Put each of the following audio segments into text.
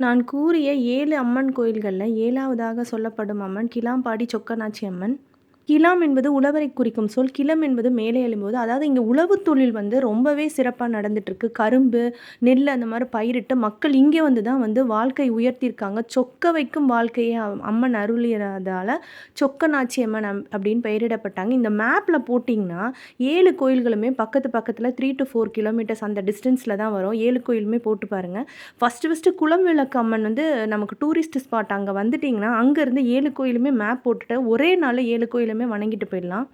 நான் கூறிய ஏழு அம்மன் கோயில்களில் ஏழாவதாக சொல்லப்படும் அம்மன் கிளாம்பாடி சொக்கநாச்சி அம்மன் கிளம் என்பது உழவரை குறிக்கும் சொல். கிளம் என்பது மேலே எழும்போது அதாவது இங்கே உழவு தொழில் வந்து ரொம்பவே சிறப்பாக நடந்துட்டுருக்கு. கரும்பு நெல் அந்த மாதிரி பயிரிட்டு மக்கள் இங்கே வந்து தான் வந்து வாழ்க்கை உயர்த்தியிருக்காங்க. சொக்க வைக்கும் வாழ்க்கையை அம்மன் அருளியதால் சொக்க நாச்சி அம்மன் அப்படின்னு பெயரிடப்பட்டாங்க. இந்த மேப்பில் போட்டிங்கன்னா ஏழு கோயில்களுமே பக்கத்து பக்கத்தில் த்ரீ டு ஃபோர் கிலோமீட்டர்ஸ் அந்த டிஸ்டன்ஸில் தான் வரும். ஏழு கோயிலுமே போட்டு பாருங்கள் ஃபஸ்ட்டு ஃபஸ்ட்டு குளம் விளக்கு அம்மன் வந்து நமக்கு டூரிஸ்ட் ஸ்பாட் அங்கே வந்துட்டிங்கன்னா அங்கேருந்து ஏழு கோயிலுமே மேப் போட்டுட்டு ஒரே நாளில் ஏழு கோயிலுமே எல்லாருமே வணங்கிட்டு போயிடலாம்.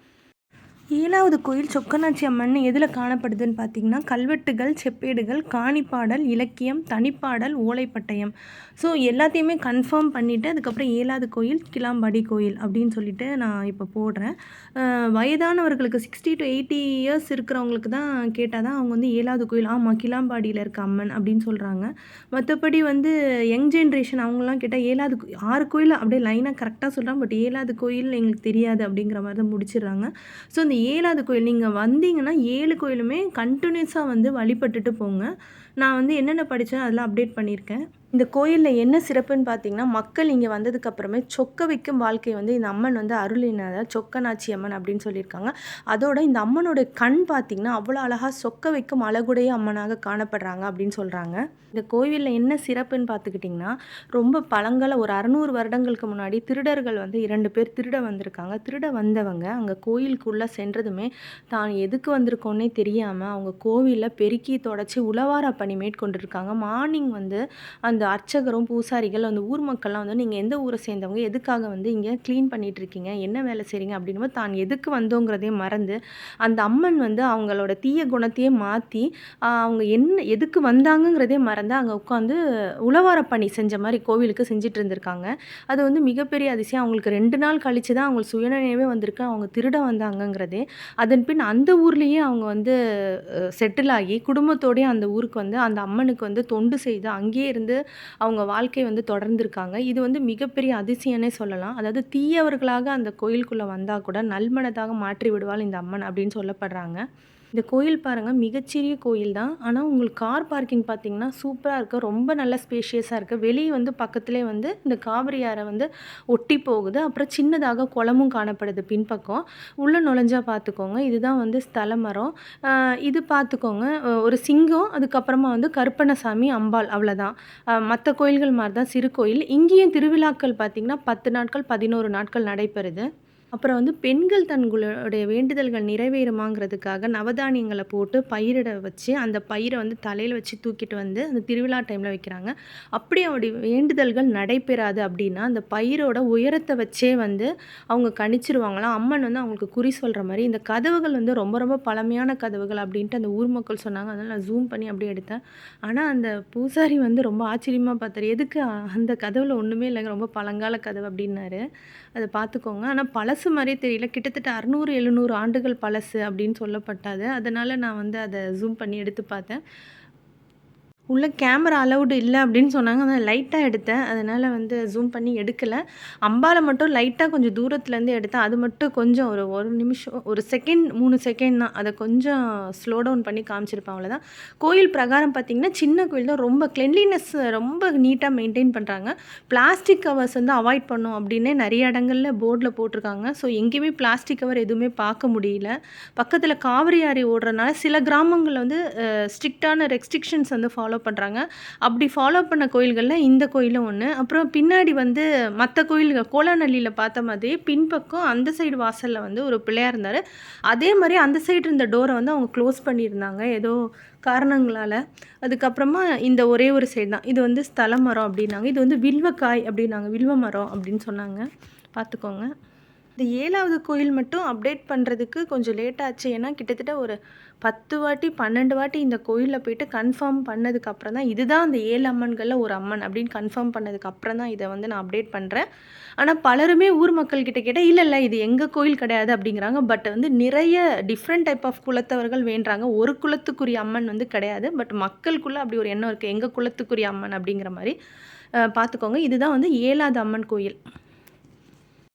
ஏழாவது கோயில் சொக்கநாச்சி அம்மன் எதில் காணப்படுதுன்னு பார்த்தீங்கன்னா கல்வெட்டுகள் செப்பேடுகள் காணிப்பாடல் இலக்கியம் தனிப்பாடல் ஓலைப்பட்டயம். ஸோ எல்லாத்தையுமே கன்ஃபார்ம் பண்ணிவிட்டு அதுக்கப்புறம் ஏழாவது கோயில் கிளாம்பாடி கோயில் அப்படின்னு சொல்லிட்டு நான் இப்போ போடுறேன். வயதானவர்களுக்கு சிக்ஸ்டி டு எயிட்டி இயர்ஸ் இருக்கிறவங்களுக்கு தான் கேட்டால் தான் அவங்க வந்து ஏழாவது கோயில் ஆமாம் கிளாம்பாடியில் இருக்க அம்மன் அப்படின்னு சொல்கிறாங்க மற்றபடி வந்து யங் ஜென்ரேஷன் அவங்களாம் கேட்டால் ஏழாவது ஆறு கோயில் அப்படியே லைனாக கரெக்டாக சொல்கிறாங்க பட் ஏழாவது கோயில் எங்களுக்கு தெரியாது அப்படிங்கிற மாதிரி தான் முடிச்சிடுறாங்க. ஸோ இந்த ஏழாவது கோயில். நீங்கள் வந்தீங்கன்னா ஏழு கோயிலுமே கண்டினியூஸாக வந்து வழிபட்டுட்டு போங்க. நான் வந்து என்னென்ன படித்தேன் அதெல்லாம் அப்டேட் பண்ணியிருக்கேன். இந்த கோயிலில் என்ன சிறப்புன்னு பார்த்தீங்கன்னா மக்கள் இங்கே வந்ததுக்கப்புறமே சொக்க வைக்கும் வாழ்க்கை வந்து இந்த அம்மன் வந்து அருளினத சொக்கநாச்சி அம்மன் அப்படின்னு சொல்லியிருக்காங்க. அதோட இந்த அம்மனோட கண் பார்த்திங்கன்னா அவ்வளோ அழகாக சொக்க வைக்கும் அழகுடைய அம்மனாக காணப்படுறாங்க அப்படின்னு சொல்கிறாங்க இந்த கோவிலில் என்ன சிறப்புன்னு பார்த்துக்கிட்டிங்கன்னா ரொம்ப பழங்கால ஒரு அறநூறு வருடங்களுக்கு முன்னாடி திருடர்கள் வந்து இரண்டு பேர் திருட வந்திருக்காங்க. திருட வந்தவங்க அங்கே கோயிலுக்குள்ளே சென்றதுமே தான் எதுக்கு வந்திருக்கோன்னே தெரியாமல் அவங்க கோவிலில் பெருக்கி தொடச்சி உளவார பண்ணி மேற்கொண்டிருக்காங்க. மார்னிங் வந்து அந்த அர்ச்சகரும் பூசாரிகள் அந்த ஊர் மக்கள்லாம் வந்து நீங்கள் எந்த ஊரை சேர்ந்தவங்க எதுக்காக வந்து இங்கே க்ளீன் பண்ணிகிட்ருக்கீங்க என்ன வேலை செய்கிறீங்க அப்படின்னு தான் எதுக்கு வந்தோங்கிறதே மறந்து அந்த அம்மன் வந்து அவங்களோட தீய குணத்தையே மாற்றி அவங்க என்ன எதுக்கு வந்தாங்கங்கிறதே மறந்து அங்கே உட்காந்து உழவார பணி செஞ்ச மாதிரி கோவிலுக்கு செஞ்சுட்டு இருந்திருக்காங்க. அது வந்து மிகப்பெரிய அதிசயம். அவங்களுக்கு ரெண்டு நாள் கழித்து தான் அவங்களுக்கு சுயநினைவே வந்திருக்கு. அவங்க திருட வந்தாங்கங்கிறதே. அதன் பின் அந்த ஊர்லேயே அவங்க வந்து செட்டில் ஆகி குடும்பத்தோடய அந்த ஊருக்கு வந்து அந்த அம்மனுக்கு வந்து தொண்டு செய்து அங்கேயே இருந்து அவங்க வாழ்க்கை வந்து தொடர்ந்துருக்காங்க. இது வந்து மிகப்பெரிய அதிசயம்னே சொல்லலாம். அதாவது தீயவர்களாக அந்த கோயிலுக்குள்ளே வந்தால் கூட நல்மனதாக மாற்றி விடுவாள் இந்த அம்மன் அப்படின்னு சொல்லப்படுறாங்க. இந்த கோயில் பாருங்கள் மிகச்சிறிய கோயில் தான். ஆனால் உங்களுக்கு கார் பார்க்கிங் பார்த்தீங்கன்னா சூப்பராக இருக்குது ரொம்ப நல்ல ஸ்பேஷியஸாக இருக்குது வெளியே வந்து பக்கத்துலேயே வந்து இந்த காவிரி ஆறை வந்து ஒட்டி போகுது. அப்புறம் சின்னதாக குளமும் காணப்படுது பின்பக்கம். உள்ளே நுழைஞ்சா பார்த்துக்கோங்க இதுதான் வந்து ஸ்தல மரம் இது பார்த்துக்கோங்க ஒரு சிங்கம் அதுக்கப்புறமா வந்து கருப்பணசாமி அம்பாள் அவ்வளோதான் மற்ற கோயில்கள் மாதிரி தான் சிறு கோயில். இங்கேயும் திருவிழாக்கள் பார்த்திங்கன்னா பத்து நாட்கள் பதினோரு நாட்கள் நடைபெறுது. அப்புறம் வந்து பெண்கள் தங்களுடைய வேண்டுதல்கள் நிறைவேறுமாங்கிறதுக்காக நவதானியங்களை போட்டு பயிரிட வச்சு அந்த பயிரை வந்து தலையில் வச்சு தூக்கிட்டு வந்து அந்த திருவிழா டைமில் வைக்கிறாங்க. அப்படி அவருடைய வேண்டுதல்கள் நடைபெறாது அப்படின்னா அந்த பயிரோட உயரத்தை வச்சே வந்து அவங்க கணிச்சிருவாங்களாம் அம்மன் வந்து அவங்களுக்கு குறி சொல்கிற மாதிரி இந்த கதவுகள் வந்து ரொம்ப ரொம்ப பழமையான கதவுகள் அப்படின்ட்டு அந்த ஊர் மக்கள் சொன்னாங்க. அதனால் நான் ஜூம் பண்ணி அப்படியே எடுத்தேன். ஆனால் அந்த பூசாரி வந்து ரொம்ப ஆச்சரியமாக பார்த்தாரு. எதுக்கு அந்த கதவில் ஒன்றுமே இல்லைங்க ரொம்ப பழங்கால கதவு அப்படின்னாரு. அதை பார்த்துக்கோங்க. ஆனால் பழசு பழசு மாதிரியே தெரியல. கிட்டத்தட்ட அறுநூறு எழுநூறு ஆண்டுகள் பழசு அப்படின்னு சொல்லப்பட்டாது. அதனால் நான் வந்து அதை ஜூம் பண்ணி எடுத்து பார்த்தேன். உள்ளே கேமரா அலௌடு இல்லை அப்படின்னு சொன்னாங்க. அதான் லைட்டாக எடுத்தேன். அதனால் வந்து ஜூம் பண்ணி எடுக்கலை. அம்பாவில் மட்டும் லைட்டாக கொஞ்சம் தூரத்துலேருந்து எடுத்தேன். அது மட்டும் கொஞ்சம் ஒரு ஒரு நிமிஷம் ஒரு செகண்ட் மூணு செகண்ட் தான். அதை கொஞ்சம் ஸ்லோ டவுன் பண்ணி காமிச்சிருப்பேன். அவ்வளோதான் கோயில் பிரகாரம் பார்த்திங்கன்னா சின்ன கோயில் தான். ரொம்ப கிளென்லினஸ் ரொம்ப நீட்டாக மெயின்டைன் பண்ணுறாங்க பிளாஸ்டிக் கவர்ஸ் வந்து அவாய்ட் பண்ணும் அப்படின்னே நிறைய இடங்களில் போர்டில் போட்டிருக்காங்க. ஸோ எங்கேயுமே பிளாஸ்டிக் கவர் எதுவுமே பார்க்க முடியல. பக்கத்தில் காவிரி ஆறு ஓடுறதுனால சில கிராமங்களில் வந்து ஸ்ட்ரிக்டான ரெஸ்ட்ரிக்ஷன்ஸ் வந்து ஃபாலோ ஃபாலோ பண்ணுறாங்க அப்படி ஃபாலோ பண்ண கோயில்களில் இந்த கோயிலும் ஒன்று அப்புறம் பின்னாடி வந்து மற்ற கோயில்கள் கோலாநல்லியில் பார்த்த மாதிரி பின்பக்கம் அந்த சைடு வாசலில் வந்து ஒரு பிள்ளையாக இருந்தார். அதே மாதிரி அந்த சைடு இருந்த டோரை வந்து அவங்க க்ளோஸ் பண்ணியிருந்தாங்க. ஏதோ காரணங்களால். அதுக்கப்புறமா இந்த ஒரே ஒரு சைடு தான். இது வந்து ஸ்தல மரம் அப்படின்னாங்க. இது வந்து வில்வக்காய் அப்படின்னாங்க. வில்வ மரம் அப்படின்னு சொன்னாங்க. பார்த்துக்கோங்க. இந்த ஏழாவது கோயில் மட்டும் அப்டேட் பண்ணுறதுக்கு கொஞ்சம் லேட் ஆச்சு. ஏன்னா கிட்டத்தட்ட ஒரு பத்து வாட்டி பன்னெண்டு வாட்டி இந்த கோயிலில் போயிட்டு கன்ஃபார்ம் பண்ணதுக்கப்புறம் தான் இதுதான் அந்த ஏழு அம்மன்களில் ஒரு அம்மன் அப்படின்னு கன்ஃபார்ம் பண்ணதுக்கப்புறம் தான் இதை வந்து நான் அப்டேட் பண்ணுறேன் ஆனால் பலருமே ஊர் மக்கள்கிட்ட கேட்டால் இல்லை இல்லை இது எங்கள் கோயில் கிடையாது அப்படிங்கிறாங்க. பட் வந்து நிறைய டிஃப்ரெண்ட் டைப் ஆஃப் குலத்தவர்கள் வேண்டுறாங்க. ஒரு குலத்துக்குரிய அம்மன் வந்து கிடையாது. பட் மக்களுக்குள்ளே அப்படி ஒரு எண்ணம் இருக்குது எங்கள் குலத்துக்குரிய அம்மன் அப்படிங்கிற மாதிரி பார்த்துக்கோங்க. இதுதான் வந்து ஏழாவது அம்மன் கோயில்.